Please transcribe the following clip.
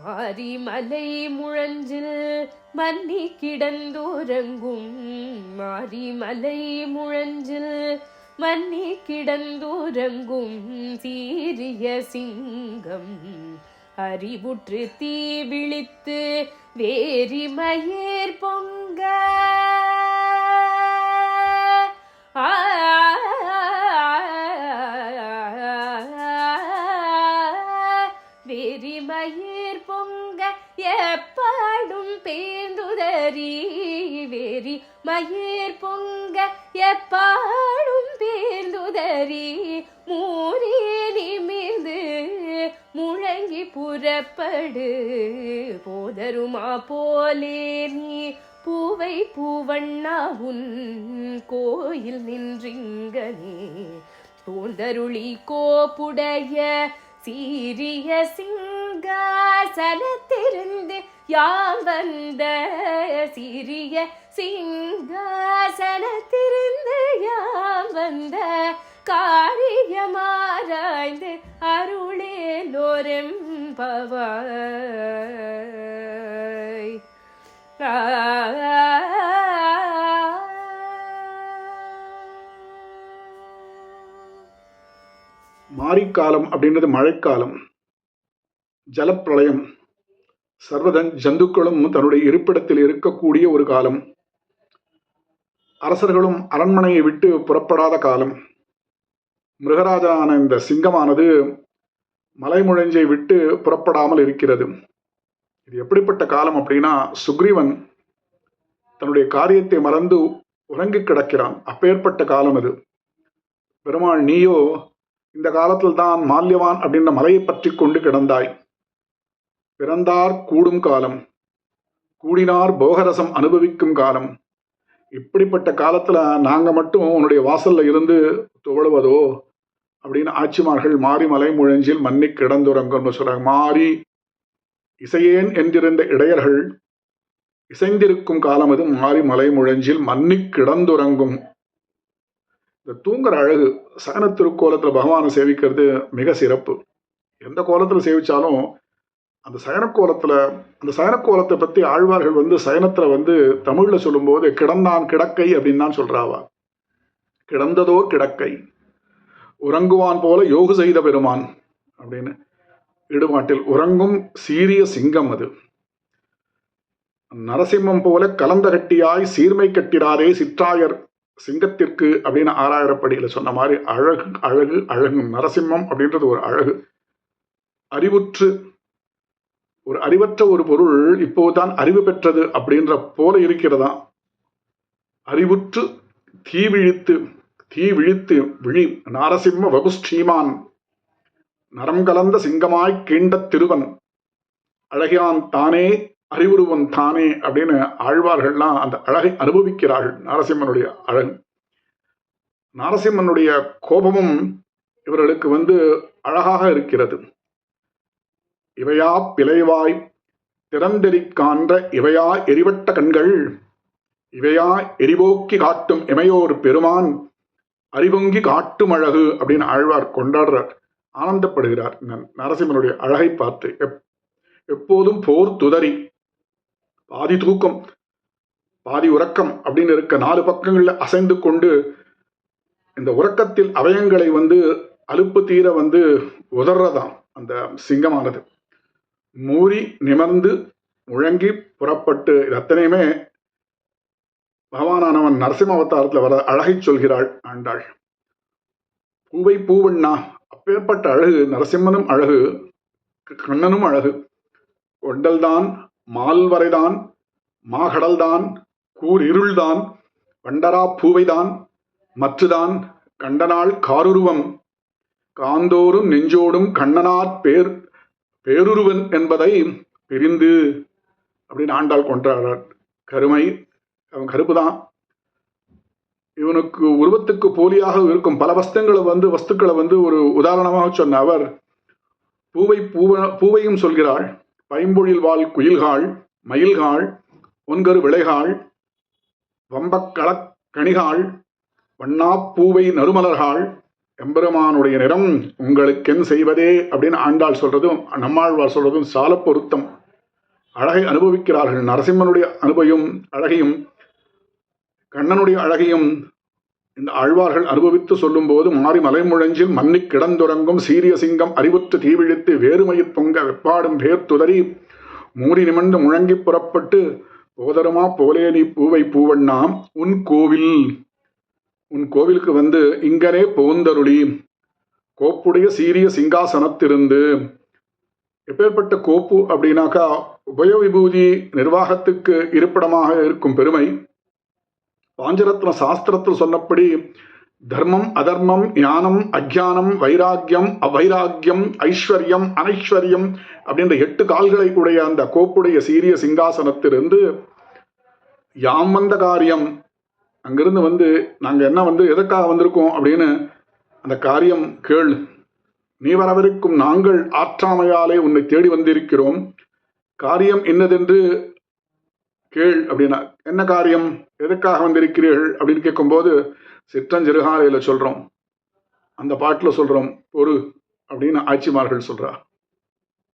மாரிமலை முழஞ்சில் மன்னி கிடந்துறங்கும் மாரிமலை முழஞ்சில் மன்னி கிடந்தோரங்கும். சீரிய சிங்கம் அறிவுற்று தீ விழித்து வேரிமயேர் பொங்க. வெறி மயிர் பொங்க எப்பாடும் பேர்ந்துதறி மூறி நிமிர்ந்து முழங்கி புறப்படு. போதருமா போலே நீ பூவை பூவண்ணா உன் கோயில் நின்றிங்கனே தோந்தருளி கோப்புடைய சீரிய சிங்க சிங்காசனத்திருந்து யாம் வந்த சிறிய சிங்காசனத்திருந்து யாம் வந்த காரியமாராய்ந்து அருளேலோரெம் பவாய் மாரிக்காலம் அப்படின்றது மழைக்காலம். ஜலப்பிரளயம். சர்வதன் ஜந்துக்களும் தன்னுடைய இருப்பிடத்தில் இருக்கக்கூடிய ஒரு காலம். அரசர்களும் அரண்மனையை விட்டு புறப்படாத காலம். மிருகராஜான இந்த சிங்கமானது மலைமுழஞ்சை விட்டு புறப்படாமல் இருக்கிறது. இது எப்படிப்பட்ட காலம் அப்படின்னா சுக்ரீவன் தன்னுடைய காரியத்தை மறந்து உறங்கி கிடக்கிறான். அப்பேற்பட்ட காலம் அது. பெருமாள் நீயோ இந்த காலத்தில் தான் மால்யவான் அப்படின்ற மலையை பற்றி கொண்டு கிடந்தாய். பிறந்தார் கூடும் காலம் கூடினார் போகரசம் அனுபவிக்கும் காலம். இப்படிப்பட்ட காலத்துல நாங்க மட்டும் உன்னுடைய வாசல்ல இருந்து துவழுவதோ அப்படின்னு ஆட்சிமார்கள் மாறி மலை முழஞ்சில் மன்னி கிடந்துறங்கன்னு சொல்றாங்க. மாறி இசையேன் என்றிருந்த இடையர்கள் இசைந்திருக்கும் காலம் அது. மாறி மலை முழஞ்சில் மன்னி கிடந்துறங்கும். இந்த தூங்குற அழகு சகன திருக்கோலத்தில் பகவானை சேவிக்கிறது மிக சிறப்பு. எந்த கோலத்தில் சேவிச்சாலும் அந்த சயனக்கோலத்தில் அந்த சயனக்கோலத்தை பற்றி ஆழ்வார்கள் வந்து சயனத்தில் வந்து தமிழில் சொல்லும்போது கிடந்தான் கிடக்கை அப்படின்னு தான் சொல்கிறாவா கிடந்ததோர் கிடக்கை உறங்குவான் போல யோகு செய்த பெருமான் அப்படின்னு இடுபாட்டில் உறங்கும் சீரிய சிங்கம் அது. நரசிம்மம் போல கலந்த கட்டியாய் சீர்மை கட்டிடாரே சிற்றாயர் சிங்கத்திற்கு அப்படின்னு ஆறாயிரப்படியில் சொன்ன மாதிரி அழகு அழகு அழகும் நரசிம்மம் அப்படின்றது ஒரு அழகு. அறிவுற்று ஒரு அறிவற்ற ஒரு பொருள் இப்போதுதான் அறிவு பெற்றது அப்படின்ற போல இருக்கிறதா? அறிவுற்று தீ விழித்து தீ விழித்து விழி நாரசிம்ம வகுஸ்ரீமான் நரம் கலந்த சிங்கமாய் கீண்ட திருவன் அழகியான் தானே அறிவுருவன் தானே அப்படின்னு ஆழ்வார்கள்லாம் அந்த அழகை அனுபவிக்கிறார்கள் நாரசிம்மனுடைய அழகு. நாரசிம்மனுடைய கோபமும் இவர்களுக்கு வந்து அழகாக இருக்கிறது. இவையா பிழைவாய் திறந்தெறிக்கான்ற இவையா எரிவட்ட கண்கள்? இவையா எரிபோக்கி காட்டும் இமையோர் பெருமான்? அறிவொங்கி காட்டும் அழகு அப்படின்னு ஆழ்வார் கொண்டாடுறார். ஆனந்தப்படுகிறார். நரசிம்மனுடைய அழகை பார்த்து எப் எப்போதும் போர் துதறி பாதி தூக்கம் பாதி உறக்கம் அப்படின்னு இருக்க நாலு பக்கங்களில் அசைந்து கொண்டு இந்த உறக்கத்தில் அவயங்களை வந்து அலுப்பு தீர வந்து உதறதாம் அந்த சிங்கமானது. மூறி நிமர்ந்து முழங்கி புறப்பட்டு இது அத்தனையுமே பகவானானவன் நரசிம்ம அவதாரத்தில் வர அழகை சொல்கிறாள் ஆண்டாள். பூவை பூவண்ணா அப்பேற்பட்ட அழகு நரசிம்மனும் அழகு கண்ணனும் அழகு. ஒண்டல்தான் மால்வரைதான் மாகடல்தான் கூர் இருள்தான் வண்டரா பூவைதான் மற்றுதான் கண்டனாள் காருருவம். காந்தோறும் நெஞ்சோடும் கண்ணனார் பேர் பேருருவன் என்பதை பிரிந்து அப்படின்னு ஆண்டாள் கொண்டாடுறார் கருமை அவன் கருப்பு தான் இவனுக்கு உருவத்துக்கு போலியாக இருக்கும் பல வஸ்தங்களை வந்து வஸ்துக்களை வந்து ஒரு உதாரணமாக சொன்ன அவர் பூவை பூவ பூவையும் சொல்கிறாள் பைம்பொழில் வாழ் குயில்காள் மயில்காள் ஒன்கரு விளைகாள் வம்பக்களக் கணிகாள் வண்ணாப்பூவை நறுமலர்காள் எம்பெருமானுடைய நிறம் உங்களுக்கென் செய்வதே அப்படின்னு ஆண்டாள் சொல்கிறதும் நம்மாழ்வார் சொல்கிறதும் சால பொருத்தம். அழகை அனுபவிக்கிறார்கள். நரசிம்மனுடைய அனுபவையும் அழகையும் கண்ணனுடைய அழகையும் இந்த ஆழ்வார்கள் அனுபவித்து சொல்லும்போது மாறி மலைமுழஞ்சில் மன்னி கிடந்துறங்கும் சீரிய சிங்கம் அறிவுத்து தீவிழித்து வேறுமயிர் பொங்க வெப்பாடும் பேர் துதறி மூடி நிமிர்ந்து முழங்கி புறப்பட்டு போதருமா போலே நீ பூவை பூவண்ணாம் உன் கோவில் உன் கோவிலுக்கு வந்து இங்கனே போந்தருளி கோப்புடைய சீரிய சிங்காசனத்திருந்து. எப்பேற்பட்ட கோப்பு அப்படின்னாக்கா உபய விபூதி நிர்வாகத்துக்கு இருப்பிடமாக இருக்கும் பெருமை. பாஞ்சரத்ன சாஸ்திரத்தில் சொன்னபடி தர்மம் அதர்மம் ஞானம் அஜானம் வைராக்கியம் அவைராக்கியம் ஐஸ்வர்யம் அனைஸ்வர்யம் அப்படின்ற எட்டு கால்களை உடைய அந்த கோப்புடைய சீரிய சிங்காசனத்திலிருந்து யாம் வந்த காரியம் அங்கிருந்து வந்து நாங்கள் என்ன வந்து எதற்காக வந்திருக்கோம்? அப்படின்னு அந்த காரியம் கேள். நீ வரவிருக்கும் நாங்கள் ஆற்றாமையாலே உன்னை தேடி வந்திருக்கிறோம். காரியம் என்னதென்று கேள் அப்படின்னா என்ன காரியம்? எதற்காக வந்திருக்கிறீர்கள்? அப்படின்னு கேட்கும்போது சிற்றஞ்சிறுகாலையில் சொல்கிறோம் அந்த பாட்டில் சொல்கிறோம் பொறு அப்படின்னு ஆட்சிமார்கள் சொல்கிறா